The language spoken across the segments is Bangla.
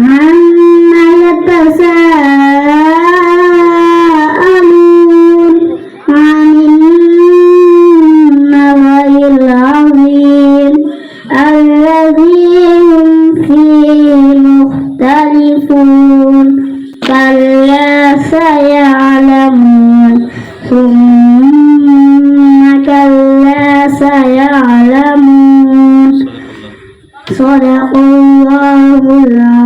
عما يتساءلون عن النبأ العظيم الذي هم فيه مختلفون كلا سيعلمون. ثم كلا سيعلمون. صدق الله العظيم.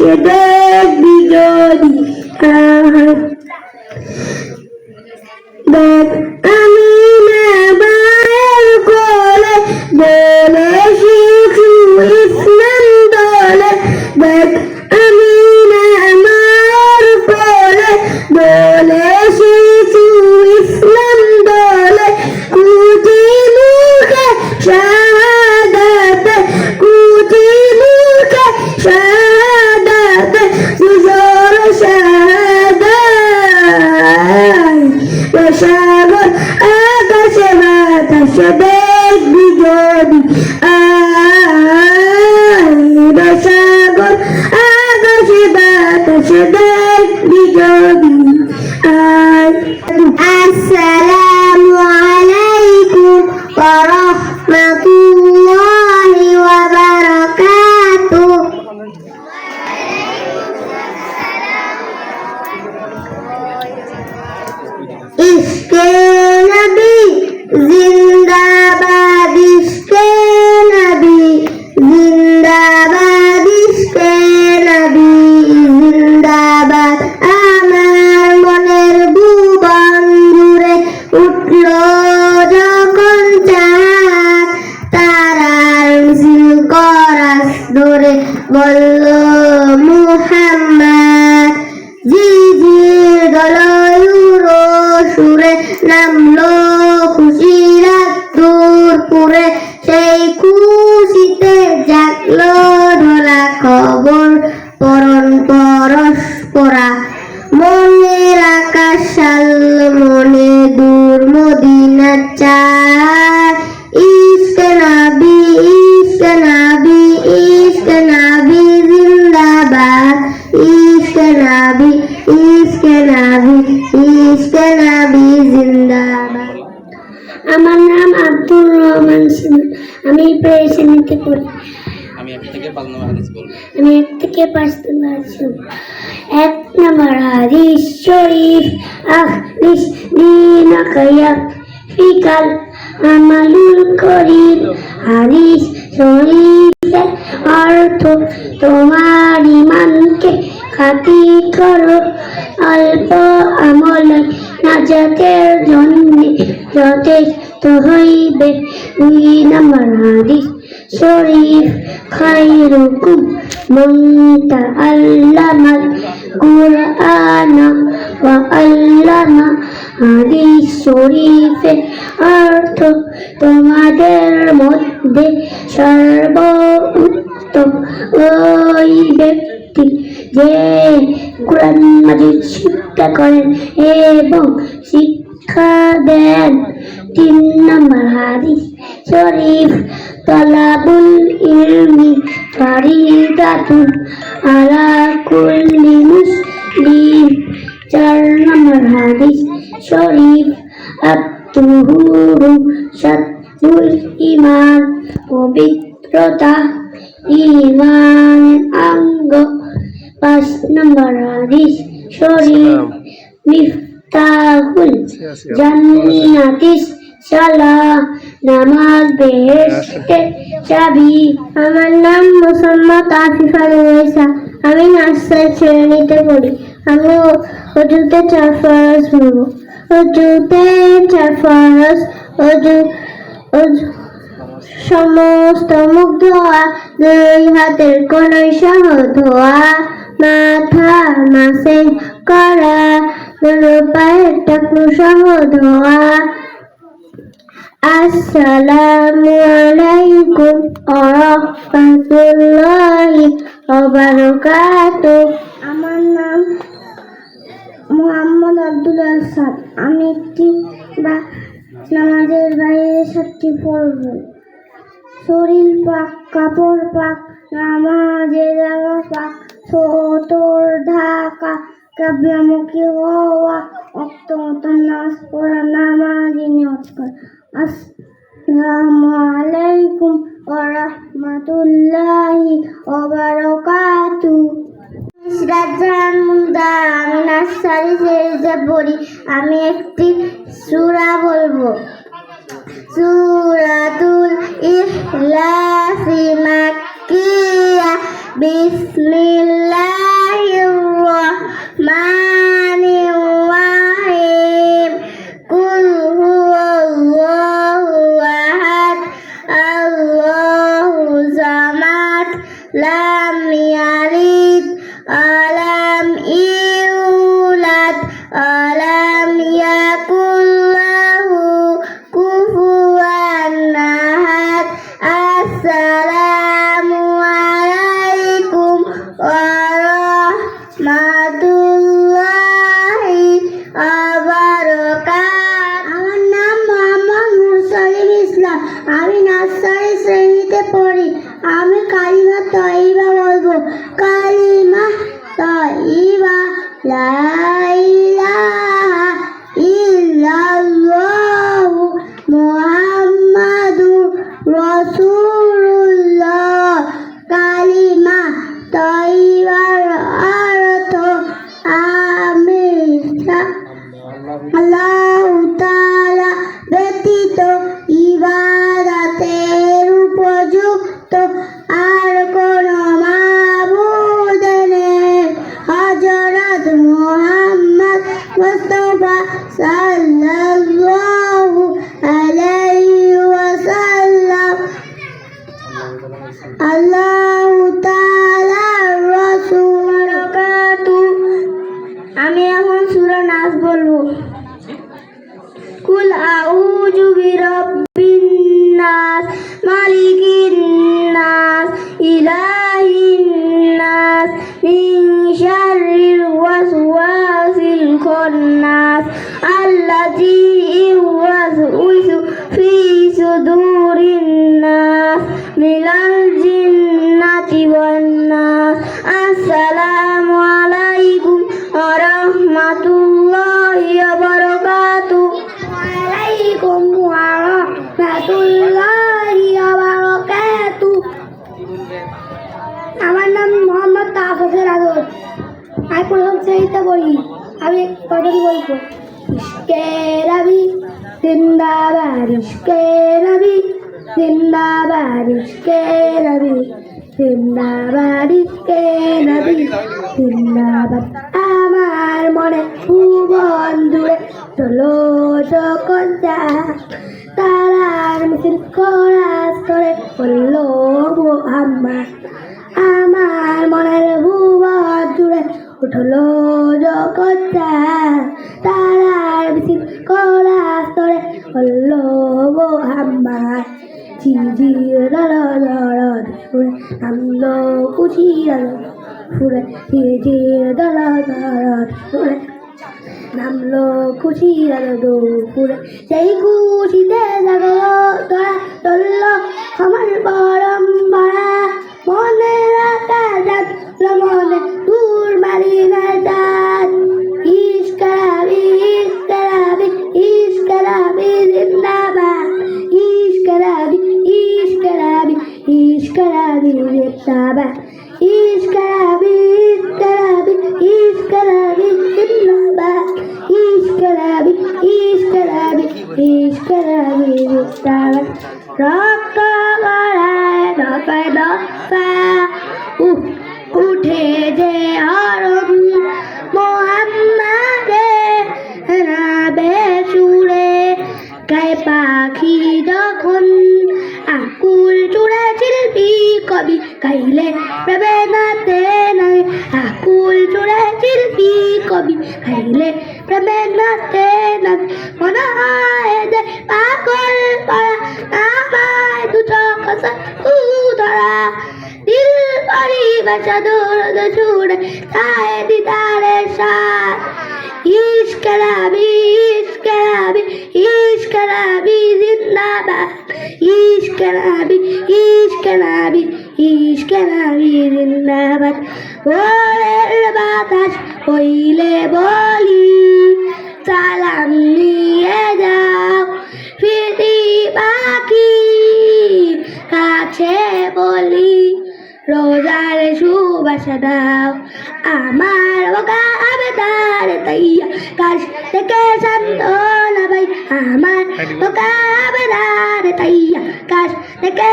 syadad bijodika dan ওয়া Pora পাঁচ নম্বর থেকে পাঁচ পারছি এক নম্বর হাদিস শরীফ আখরিস দিনাকা ইয়াকফিকাল আমালুল করিম। হাদিস শরীফের অর্থ, তোমার ইমানকে খাতি করো। অল্প আমল নাজাতের জন্য যথেষ্ট হইবে। দুই নম্বর হাদিস শরীফ খাইরুকুম মান তাআল্লামাল কুরআনা ওয়া আল্লামা হাদিস শরীফের অর্থ তোমাদের মধ্যে সর্বোত্তম ওই ব্যক্তি যে কোরআন মাজিদ শিক্ষা করেন এবং শিক্ষা দেন তিন নম্বর হাদিস শরীফ তলাবুল ইলমি ফারিদাতুন আলা কুল্লি মুসলিম মুসলিম চার নম্বর হাদিস শরীফ আত্মহুরু সাতুল ইমান পবিত্রতা ইমান অঙ্গ পাঁচ নম্বর হাদিস শরীফ মিফতাহুল সালাহ নামাজ বেহেশতের চাবি আমার নাম মোসাম্মদ আফিফা রয়েসা আমি নার্সারি শ্রেণীতে পড়ি। আমি অজুতে চার ফরস বলব অজুতে চার ফরস অজু অজু, সমস্ত মুখ ধোয়া, দুই হাতের কোনায় সহ ধোয়া, মাথা মাসে করা দুটো পায়ের টাকু সহ ধোয়া আসসালামু আলাইকুম আরহামতুল্লাহি ওবারাকাতুহ। আমার নাম মোহাম্মদ আব্দুল আসাদ। আমি একটি বা- নামাজের বাইরে সাতটি পড়ব। শরীর পাক, কাপড় পাক, নামাজের জামা পাক, সতর ঢাকা কাবলামুখী হওয়া, অক্ত নামাজ পড়া, নামাজি নিয়ত করা। আসসালামু আলাইকুম ওয়া রাহমাতুল্লাহি ওয়া বারাকাতু আমি নার্সারি শ্রেণীতে পড়ি আমি একটি সূরা বলব டாக்டர் রাহমাতুল্লাহি ওয়া বারাকাতুহু। ওয়ালাইকুম ওয়া রাহমাতুল্লাহি ওয়া বারাকাতুহু। আমার নাম মোহাম্মদ তাহফুজের আদর আমি প্রথম শ্রেণীতে পড়ি। আমি কজন বলব? ইশকে রবি, জিন্দাবাদ। ইশকে রবি, জিন্দাবাদ। ইশকে রবি, জিন্দাবাদ। ইশকে রবি, জিন্দাবাদ। মনে ভুবন জুড়ে চলো যখন তারার মিছিল খরাস করে বলল মোহাম্মদ আমার মনের ভুবন জুড়ে উঠল যখন তারার মিছিল খরাস করে বলল মোহাম্মদ ঝিঝির দর দর সুরে নামলো কুচির ঘুরে ধীরে দলা তারার ঘুরে নামলো খুশি আলো ঘুরে সেই খুশিতে জাগলো তারা চলল আমার পরম্পরা মনে রাখা যাচ্ছিল মনে দূর বাড়ি না যাত ইস্কারাবি ইস্কারাবি ইস্কারাবি জিন্দাবাদ। ইস্কারাবি ইস্কারাবি ইস্কারাবি জিন্দাবাদ। শিল্পী কবি গাইলে প্রেমে নাতে নাই মনে হয় যে পাগল পাড়া আমায় দুটো কথা ধরা দিল পারি বাসা দৌড় ছুড়ে তাই দিদারে সাথ ইশক রাবি ইশক রাবি ইশক রাবি জিন্দাবাদ ইশক রাবি ইশক রাবি জিন্দাবাদ ওরের বাতাস হইলে বলি সালাম নিয়ে যাও ফিরি পাখি কাছে বলি রোজার সুবাসা দাও আমার বোকা আবেদার তাইয়া কাশ থেকে সান্তনা ভাই আমার বোকা আবেদার তাইয়া কাশ থেকে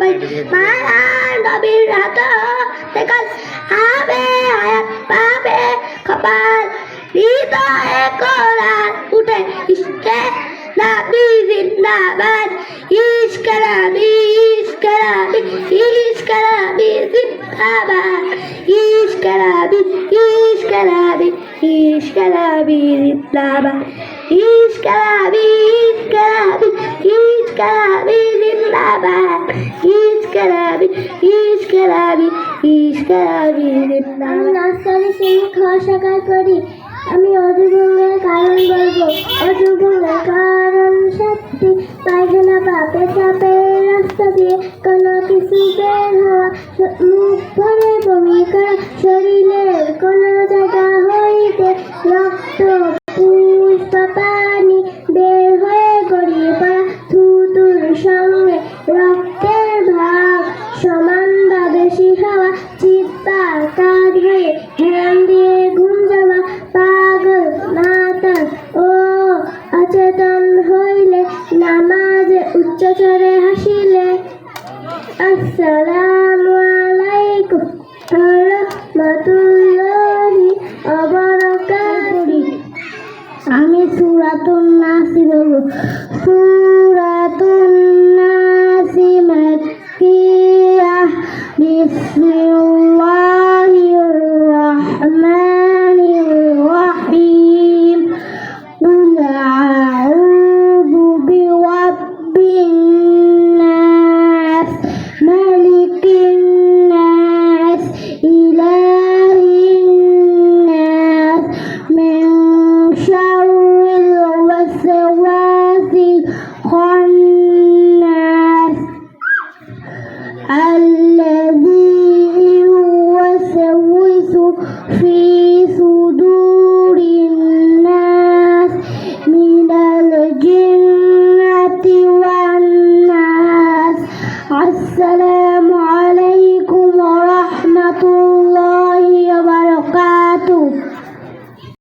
ভাই মায়ার নবীর হাত থেকে আবে আয়াত পাবে কপাল। হৃদয়ে কোরআন উঠে ইশকে নবী, জিন্দাবাদ। ইশক নবী ইশক নবী ইশক নবী, জিন্দাবাদ। ইশক নবী ইশক নবী ইশক নবী, জিন্দাবাদ। নবী ইশক নবী জিন্দাবাদ ইশক নবী ইশক নবী ইশক নবী জিন্দাবাদ নার্সারি চিৎকার কাজ হয়ে হ্যান